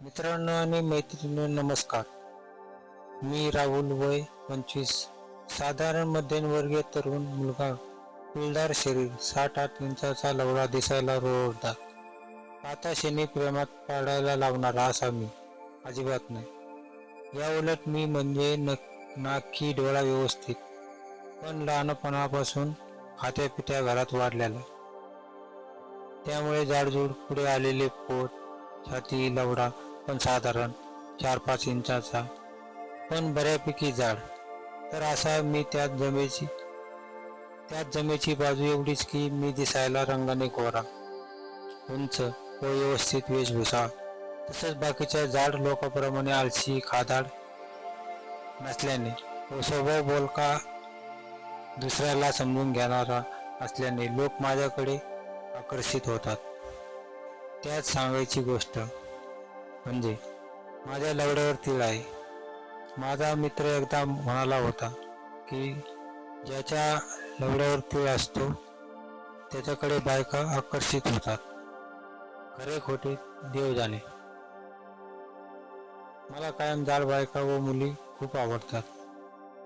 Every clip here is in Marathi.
मित्रांनो आणि मैत्रिणींनो नमस्कार. मी राहुल वय पंचवीस. साधारण मध्यमवर्गीय तरुण मुलगा पिलदार शरीर साठ आठ इंचाचा लवडा दिसायला रोडता आता शनी प्रेमात पाडायला लावणारा असा मी. अजिबात नाही. या उलट मी म्हणजे न नाकी डोळा व्यवस्थित पण लहानपणापासून खात्यापित्या घरात वाढलेला. त्यामुळे जाडजूड पुढे आलेले पोट छाती लवडा पण साधारण चार पाच इंचाचा पण बऱ्यापैकी जाड. तर असा मी त्यात जमेची त्यात जमेची बाजू एवढीच की मी दिसायला रंगाने कोरा. उंच व व्यवस्थित वेशभूषा. तसंच बाकीच्या जाड लोकांप्रमाणे आळशी खादाड नसल्याने व स्वभाव बोलका दुसऱ्याला समजून घेणारा असल्याने लोक माझ्याकडे आकर्षित होतात. त्यात सांगायची गोष्ट म्हणजे माझ्या लवड्यावर तीळ आहे. माझा मित्र एकदा म्हणाला होता की ज्याच्या लवड्यावर तीळ असतो त्याच्याकडे बायका आकर्षित होतात. खरे खोटे देव जाणे. मला कायम जाड बायका व मुली खूप आवडतात.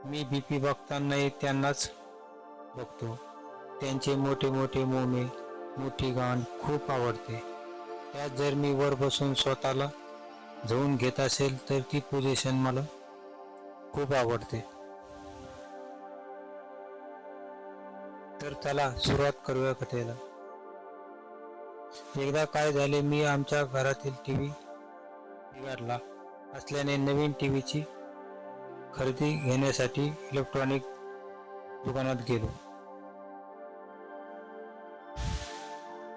मी बीपी बघतानाही त्यांनाच बघतो. त्यांचे मोठे मोठे मोमे मोठी गाण खूप आवडते. त्यात जर मी वर बसून स्वतःला जाऊन घेत असेल तर ती पोझिशन मला खूप आवडते. तर चला सुरुवात करूया कथेला. एकदा काय झाले मी आमच्या घरातील टी व्ही बिघडला. असल्याने नवीन टी व्हीची खरेदी घेण्यासाठी इलेक्ट्रॉनिक दुकानात गेलो.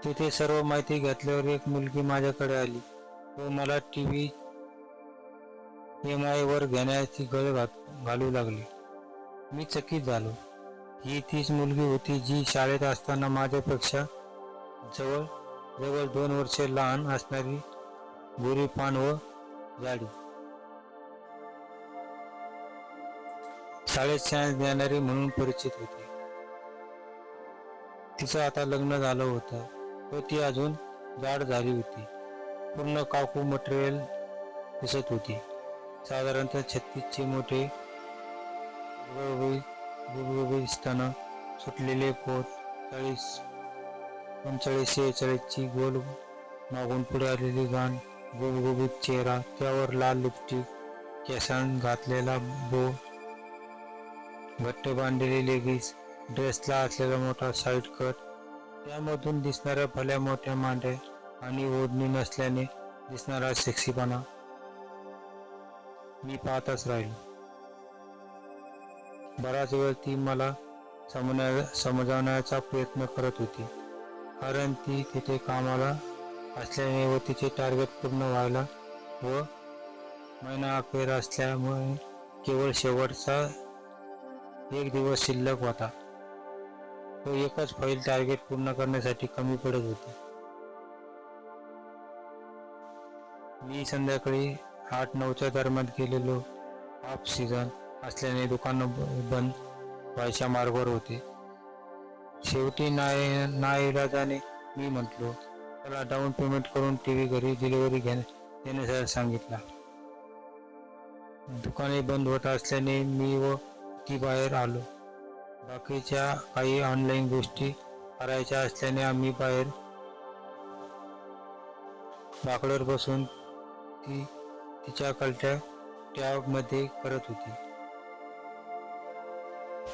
तिथे सर्व माहिती घेतल्यावर एक मुलगी माझ्याकडे आली. व मला टी व्ही एम आयवर घेण्याची गळ घात- घालू लागली. मी चकित झालो. ही तीच मुलगी होती जी शाळेत असताना माझ्यापेक्षा जवळ जवळ दोन वर्षे लहान असणारी गोरी पान व जाडी. शाळेत सायन्स देणारी म्हणून परिचित होती. तिचं आता लग्न झालं होतं व ती अजून जाड झाली होती. पूर्ण काकू मटेरियल दिसत होती. साधारणतः छत्तीसचे मोठे गुबगुबी दिसताना सुटलेले पोट चाळीस पंचाळीस शेहेचाळीसची गोल मागून पुढे आलेली गाण गुबगुबीत चेहरा त्यावर लाल लिपस्टिक केसांत घातलेला बो घट्ट बांधलेली लेगीस ड्रेसला असलेला मोठा साईड कट त्यामधून दिसणाऱ्या भल्या मोठ्या मांड्या आणि ओढणी नसल्याने दिसणारा सेक्सीपणा मी पाहतच राहिलो बराच वेळ ती मला समजण्या समजावण्याचा प्रयत्न करत होती कारण ती तिथे कामाला असल्याने व तिचे टार्गेट पूर्ण व्हायला व महिना अखेर असल्यामुळे केवळ शेवटचा एक दिवस शिल्लक होता. तो एकच फाईल टार्गेट पूर्ण करण्यासाठी कमी पडत होते. मी संध्याकाळी आठ नऊच्या दरम्यान गेलेलो. ऑफ सीझन असल्याने दुकानं ब- बंद व्हायच्या मार्गावर होते. शेवटी नाय नाईलाजाने मी म्हटलो त्याला डाऊन पेमेंट करून टी व्ही घरी डिलिव्हरी घेण्या देण्यासाठी सांगितला. दुकाने बंद होत असल्याने मी व ती बाहेर आलो. बाकीच्या काही ऑनलाईन गोष्टी करायच्या असल्याने आम्ही बाहेर बाकड्यावर बसून ती तिच्या कलट्या टॅबमध्ये करत होती.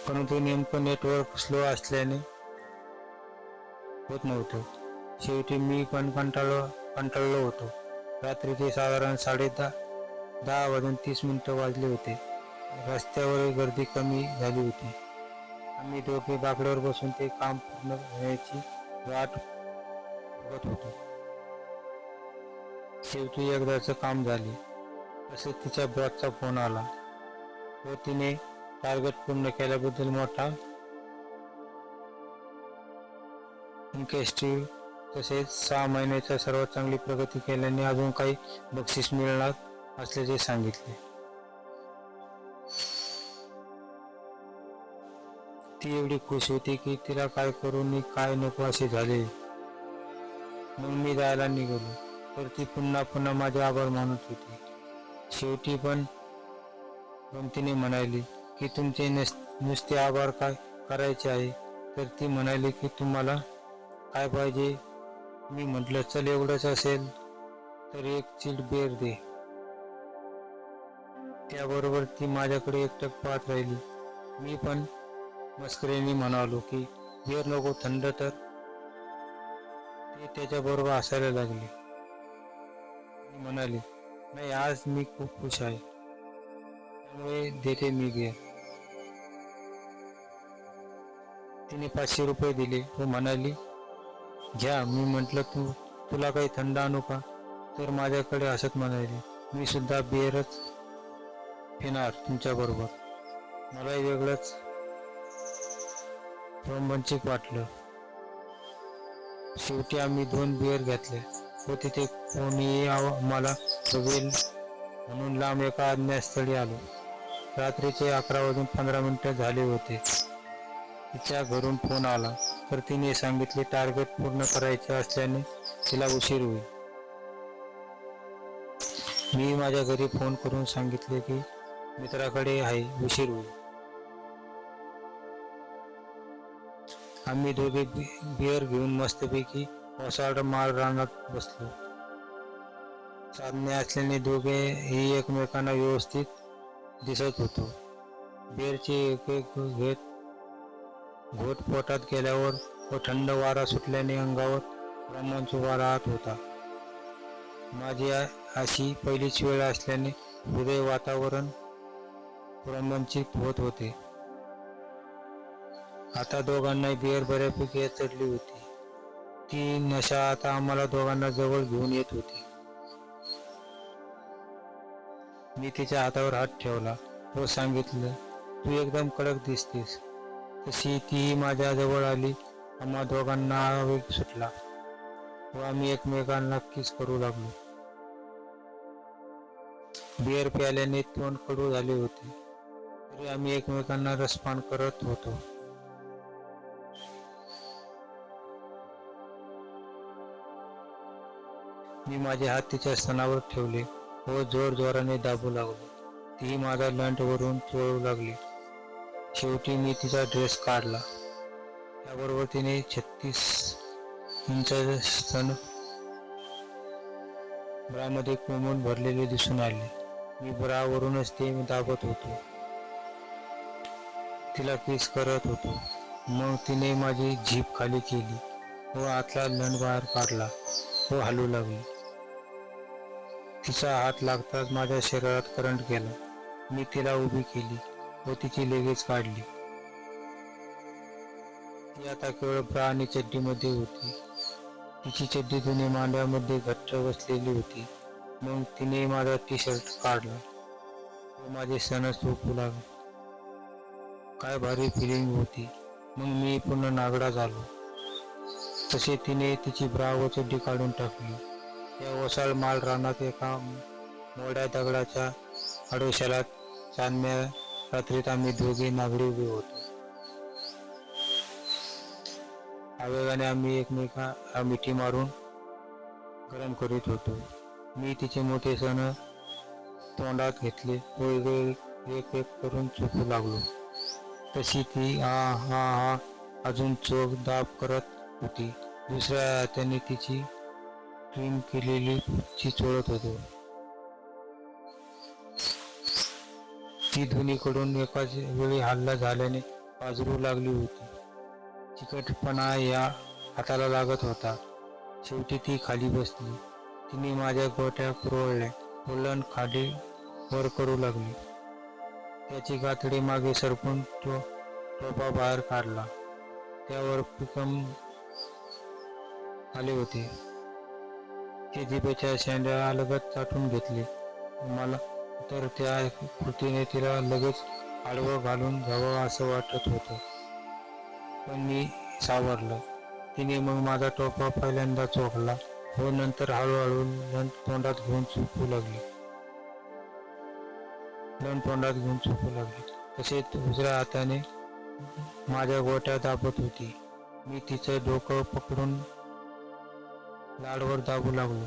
परंतु नेमकं नेटवर्क स्लो असल्याने होत नव्हतं. शेवटी मी पण कंटाळलो कंटाळलो होतो. रात्रीचे साधारण साडे दहा दहा वाजून तीस मिनटं वाजले होते. रस्त्यावर गर्दी कमी झाली होती. आम्ही दोघे बाकड्यावर बसून ते काम पूर्ण होण्याची वाट बघत होतो. शेवटी एकदाचं काम झाले. असे तिच्या ब्रॉडचा फोन आला. व तिने टार्गेट पूर्ण केल्याबद्दल मोठा इंकेस्टिव्ह तसेच सहा महिन्याच्या सर्वात चांगली प्रगती केल्याने अजून काही बक्षीस मिळणार असल्याचे सांगितले. ती एवढी खुश होती की तिला काय करून काय नको असे झाले. मग मी जायला निघालो. तर ती पुन्हा पुन्हा माझे आभार मानत होती. शेवटी पण गमतीने म्हणाली की तुमचे नस- नुसते आभार काय करायचे आहे? तर ती म्हणाली की तुम्हाला काय पाहिजे? मी म्हटलं चल एवढंच असेल तर एक चिल बेर दे. त्याबरोबर ती माझ्याकडे एकटक पाहत राहिली. मी पण मस्करीने म्हणालो की बेर नको थंड तर. ते त्याच्याबरोबर असायला लागले. म्हणाले नाही आज मी खूप खुश आहे. त्यामुळे देते मी बेर तिने पाचशे रुपये दिले. व म्हणाली घ्या मी म्हटलं तू तुला काही थंड आणू का? तर माझ्याकडे हसत म्हणाली मी सुद्धा बिअरच पिणार तुमच्या बरोबर मलाही वेगळंच रोमांचिक वाटलं. शेवटी आम्ही दोन बिअर घेतले. व तिथे कोणी आम्हाला बघेल. म्हणून लांब एका अज्ञातस्थळी आलो. रात्रीचे अकरा वाजून पंधरा मिनिटं झाले होते. तिच्या घरून फोन आला. तर तिने सांगितले टार्गेट पूर्ण करायचे असल्याने तिला उशीर होईल. मी माझ्या घरी फोन करून सांगितले की मित्राकडे आहे उशीर होईल. आम्ही दोघे बिअर घेऊन मस्तपैकी ओसाड माळ रानात बसलो. साधने असल्याने दोघेही एकमेकांना व्यवस्थित दिसत होतो. बिअरचे एक एक घेत घोट पोटात गेल्यावर व थंड वारा सुटल्याने अंगावर रोमांच राहत होता. माझी अशी पहिलीच वेळ असल्याने हृदय वातावरण रोमांचित होत होते. आता दोघांनाही बिअर बऱ्यापैकी चढली होती. ती नशा आता आम्हाला दोघांना जवळ घेऊन येत होती. मी तिच्या हातावर हात ठेवला व सांगितलं तू एकदम कडक दिसतेस. तशी ती माझ्या जवळ आली आम्हा दोघांना वेग सुटला व आम्ही एकमेकांना किस करू लागलो. बिअर प्याल्याने तोंड कडू झाले होते. तरी आम्ही एकमेकांना रसपान करत होतो. मी माझे हात तिच्या स्तनावर ठेवले व जोर जोराने दाबू लागलो. ती माझा लंट वरून चोळू लागली. शेवटी मी तिचा ड्रेस काढला. त्याबरोबर तिने छत्तीस इंच स्तन ब्रामध्ये कोंबून भरलेले दिसून आले. मी ब्रावरूनच ते दाबत होतो. तिला किस करत होतो. मग तिने माझी झीप खाली केली व आतला लंड बाहेर काढला व हलू लागली. तिचा हात लागताच माझ्या शरीरात करंट गेला. मी तिला उभी केली व तिची लगेच काढली. ती आता केवळ ब्रा आणि चड्डीमध्ये होती. तिची चड्डी दोन्ही मांड्यामध्ये घट्ट बसलेली होती. मग तिने माझा टी शर्ट काढला व माझे सणच झोपू लागले. काय भारी फिलिंग होती. मग मी पुन्हा नागडा झालो. तसे तिने तिची ब्रा व चड्डी काढून टाकली. या ओसाळ माल रानात एका मोड्या दगडाच्या अडोशाला चांदण्या रात्रीत आम्ही दोघे नागडी उभे होतो. आवेगाने आम्ही एकमेका मिठी मारून गरम करीत होतो. मी तिचे मोठे सण तोंडात घेतले. व एक एक करून चुकू लागलो. तशी ती हा हा हा अजून चोख दाब करत होती. दुसऱ्या हाताने तिची ट्रिम केलेली ची चोळत होतो. ती धुनीकडून एकाच वेळी हल्ला झाल्याने पाजरू लागली होती. चिकटपणा या हाताला लागत होता. शेवटी ती खाली बसली. तिने माझ्या गोट्या पुरवळल्या उलण खाली वर करू लागली. त्याची गातडी मागे सरकून तो टोपा बाहेर काढला. त्यावर पिकम आले होते. ते जिभेच्या शेंड्या अलगत चाटून घेतले. मला तर त्या कृतीने तिला लगेच आडवं घालून घ्यावं असं वाटत होतं. पण मी सावरलं. तिने मग माझा टोपा पहिल्यांदा चोखला. व नंतर हळूहळू लन तोंडात घेऊन चुकू लागली. लन तोंडात घेऊन चुकू लागली. तसेच दुसऱ्या हाताने माझ्या गोट्या दाबत होती. मी तिचं डोकं पकडून लाडवर दाबू लागलो.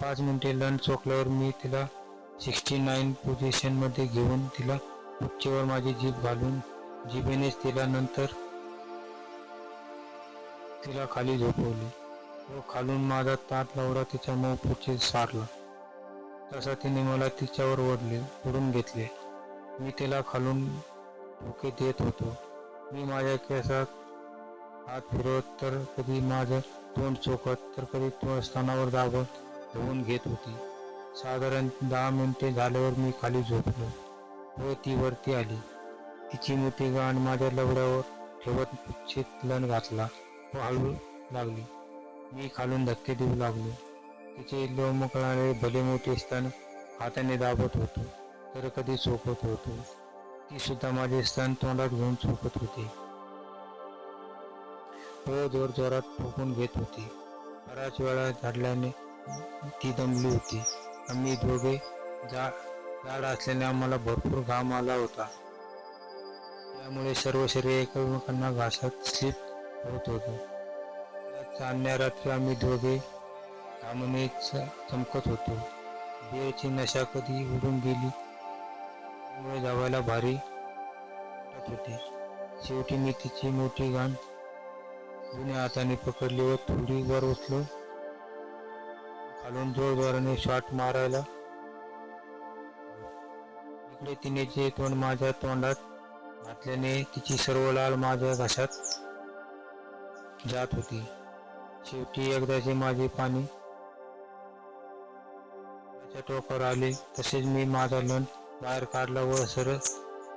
पाच मिनिटे लंच चोकल्यावर मी तिला सिक्स्टी नाईन पोझिशनमध्ये घेऊन तिला उच्चेवर माझी जीप घालून जीपेनेच तिला नंतर तिला खाली झोपवली. व खालून माझा ताट लावला तिच्या मऊ पुढचे सारला. तसा तिने मला तिच्यावर ओढले ओढून घेतले. मी तिला खालून धोके देत होतो. मी माझ्या केसात हात फिरवत तर कधी माझं तोंड चोखत तर कधी तो स्थानावर दाबत धुवून घेत होती. साधारण दहा मिनिटे झाल्यावर मी खाली झोपलो व ती वरती आली. तिची मोठी गाण माझ्या लवड्यावर ठेवत पुच्छीत लन घातला व हळू लागली. मी खालून धक्के देऊ लागलो. तिचे लोमकळाने भले मोठे स्थान हाताने दाबत होतो तर कधी चोखत होतो. ती सुद्धा माझे स्तन तोंडात घेऊन चुकत होती. व हो, जोर जोरात ठोकून घेत होती. बराच वेळा झाडल्याने ती दमली होती. आम्ही दोघे जा जाड असल्याने आम्हाला भरपूर घाम आला होता. त्यामुळे सर्व शरीर एकमेकांना घासत स्लिप होत होतो. चांदण्या रात्री आम्ही दोघे घामने चमकत होतो. बेरची नशा कधी उडून गेली? त्यामुळे जावायला भारी. वाटत होते शेवटी मी तिची मोठी गाण जुन्या हाताने पकडली व थोडी वर उचलून खालून जोर शॉट मारायला. इकडे तिने जे तोंड माझ्या तोंडात. घातल्याने तिची सर्व लाल माझ्या घशात जात होती. शेवटी एकदाचे माझे पाणी. त्याच्या टोकावर आले. तसेच मी माझा लण बाहेर काढला व सर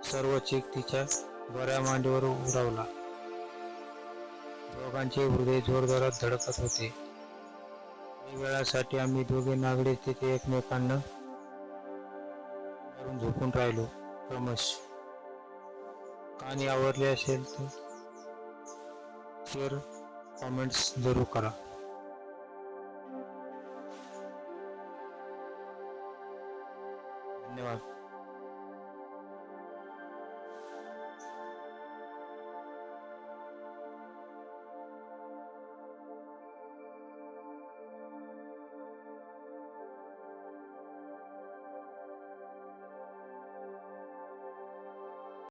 सर्व चेक तिच्या बऱ्या मांडीवर उरावला दोघांचे हृदय जोरदारात धडकत होते. काही वेळासाठी आम्ही दोघे नागडे तिथे एकमेकांना झोपून राहिलो. क्रमश. कहाणी आवडली असेल तर शेअर कॉमेंट्स जरूर करा. धन्यवाद.